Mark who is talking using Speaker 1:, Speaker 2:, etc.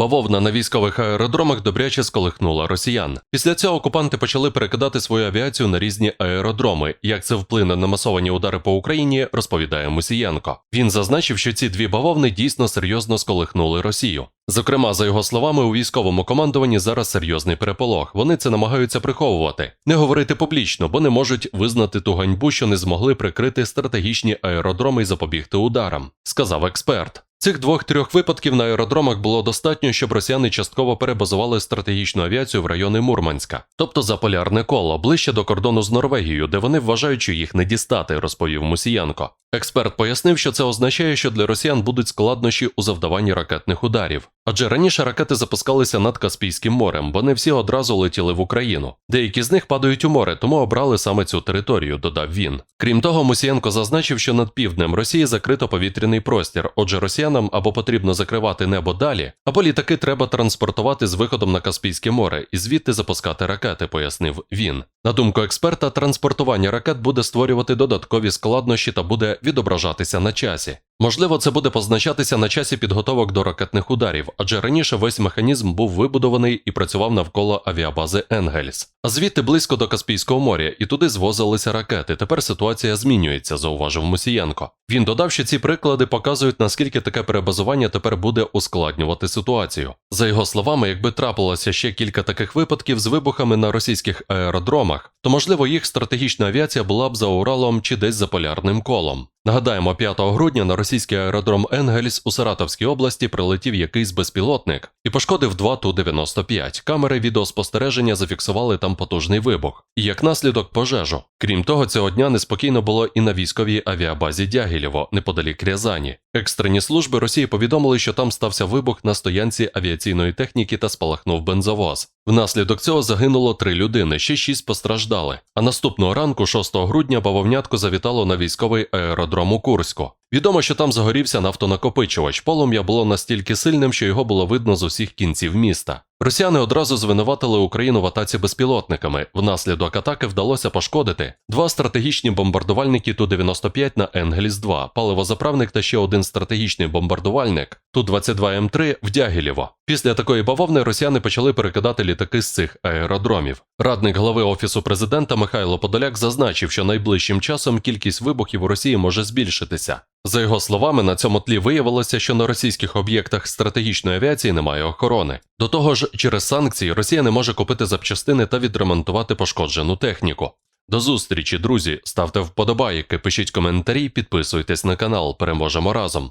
Speaker 1: Бавовна на військових аеродромах добряче сколихнула росіян. Після цього окупанти почали перекидати свою авіацію на різні аеродроми. Як це вплине на масовані удари по Україні, розповідає Мусієнко. Він зазначив, що ці дві бавовни дійсно серйозно сколихнули Росію. Зокрема, за його словами, у військовому командуванні зараз серйозний переполох. Вони це намагаються приховувати, не говорити публічно, бо не можуть визнати ту ганьбу, що не змогли прикрити стратегічні аеродроми і запобігти ударам, сказав експерт. Цих двох-трьох випадків на аеродромах було достатньо, щоб росіяни частково перебазували стратегічну авіацію в райони Мурманська, тобто за полярне коло, ближче до кордону з Норвегією, де вони вважають, що їх не дістати, розповів Мусіянко. Експерт пояснив, що це означає, що для росіян будуть складнощі у завдаванні ракетних ударів. Адже раніше ракети запускалися над Каспійським морем, вони всі одразу летіли в Україну. Деякі з них падають у море, тому обрали саме цю територію, додав він. Крім того, Мусієнко зазначив, що над півднем Росії закрито повітряний простір, отже, росіянам або потрібно закривати небо далі, або літаки треба транспортувати з виходом на Каспійське море і звідти запускати ракети, пояснив він. На думку експерта, транспортування ракет буде створювати додаткові складнощі та буде відображатися на часі. Можливо, це буде позначатися на часі підготовок до ракетних ударів, адже раніше весь механізм був вибудований і працював навколо авіабази Енгельс. А звідти близько до Каспійського моря, і туди звозилися ракети. Тепер ситуація змінюється, зауважив Мусієнко. Він додав, що ці приклади показують, наскільки таке перебазування тепер буде ускладнювати ситуацію. За його словами, якби трапилося ще кілька таких випадків з вибухами на російських аеродромах, то можливо їх стратегічна авіація була б за Уралом чи десь за полярним колом. Нагадаємо, 5 грудня на російський аеродром Енгельс у Саратовській області прилетів якийсь безпілотник і пошкодив два Ту-95. Камери відеоспостереження зафіксували там потужний вибух, і як наслідок пожежу. Крім того, цього дня неспокійно було і на військовій авіабазі Дягілєво, неподалік Рязані. Екстрені служби Росії повідомили, що там стався вибух на стоянці авіаційної техніки та спалахнув бензовоз. Внаслідок цього загинуло три людини, ще шість постраждали. А наступного ранку, 6 грудня, бавовнятко завітало на військовий аеродром у Курську. Відомо, що там загорівся нафтонакопичувач. Полум'я було настільки сильним, що його було видно з усіх кінців міста. Росіяни одразу звинуватили Україну в атаці безпілотниками. Внаслідок атаки вдалося пошкодити два стратегічні бомбардувальники Ту-95 на Енгельс-2, паливозаправник та ще один стратегічний бомбардувальник Ту-22М3 в Дягілєво. Після такої бавовни росіяни почали перекидати літаки з цих аеродромів. Радник глави офісу президента Михайло Подоляк зазначив, що найближчим часом кількість вибухів у Росії може збільшитися. За його словами, на цьому тлі виявилося, що на російських об'єктах стратегічної авіації немає охорони. До того ж, через санкції Росія не може купити запчастини та відремонтувати пошкоджену техніку. До зустрічі, друзі! Ставте вподобайки, пишіть коментарі, підписуйтесь на канал. Переможемо разом.